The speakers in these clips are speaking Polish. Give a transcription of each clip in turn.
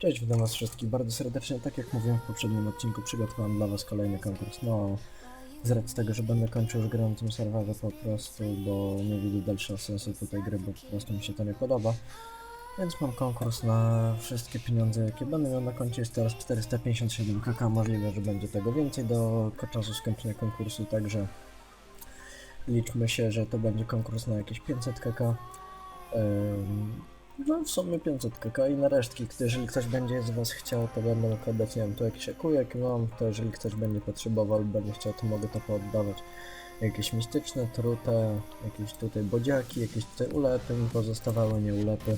Cześć, witam was wszystkich bardzo serdecznie. Tak jak mówiłem w poprzednim odcinku, przygotowałem dla was kolejny konkurs. No, z racji tego, że będę kończył już grę na tym serwerze po prostu, bo nie widzę dalszego sensu tutaj gry, bo po prostu mi się to nie podoba. Więc mam konkurs na wszystkie pieniądze, jakie będę miał na koncie. Jest teraz 457 kk, możliwe, że będzie tego więcej do czasu skończenia konkursu, także liczmy się, że to będzie konkurs na jakieś 500 kk. No w sumie 500 kk i na resztki, jeżeli ktoś będzie z was chciał, to będę mógł oddać, nie wiem, tu jakiś ekujek mam, to jeżeli ktoś będzie potrzebował lub będzie chciał, to mogę to pooddawać. Jakieś mistyczne, trute, jakieś tutaj bodziaki, jakieś tutaj ulepy mi pozostawały, nie ulepy.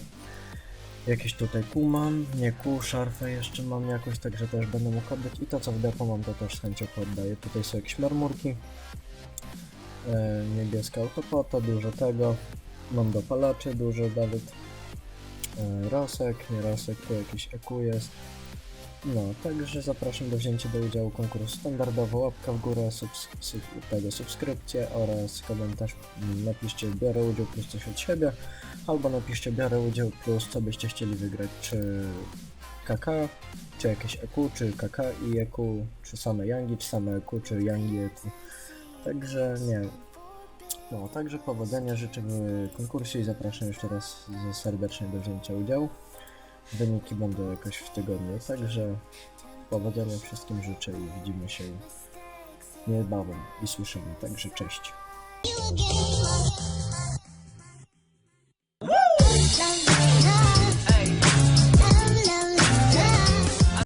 Jakieś tutaj kół mam, nie kół, szarfę jeszcze mam jakoś, także też będę mógł oddać. I to co w depo mam, to też z chęcią poddaję. Tutaj są jakieś marmurki, e, niebieska autopota, dużo tego. Mam dopalacze, dużo nawet. E, Rosek, nie Rosek, tu jakiś EQ jest. No, także zapraszam do wzięcia do udziału konkursu standardowo, łapka w górę, subs sub, tego subskrypcję oraz komentarz napiszcie biorę udział plus coś od siebie, albo napiszcie biorę udział plus co byście chcieli wygrać, czy KK, czy jakieś EQ, czy KK i EQ, czy same Yangi, czy same EQ, czy Yangi EQ. Także nie no, także powodzenia życzę w konkursie i zapraszam jeszcze raz serdecznie do wzięcia udziału. Wyniki będą jakoś w tygodniu, także powodzenia wszystkim życzę i widzimy się niebawem i słyszymy, także cześć.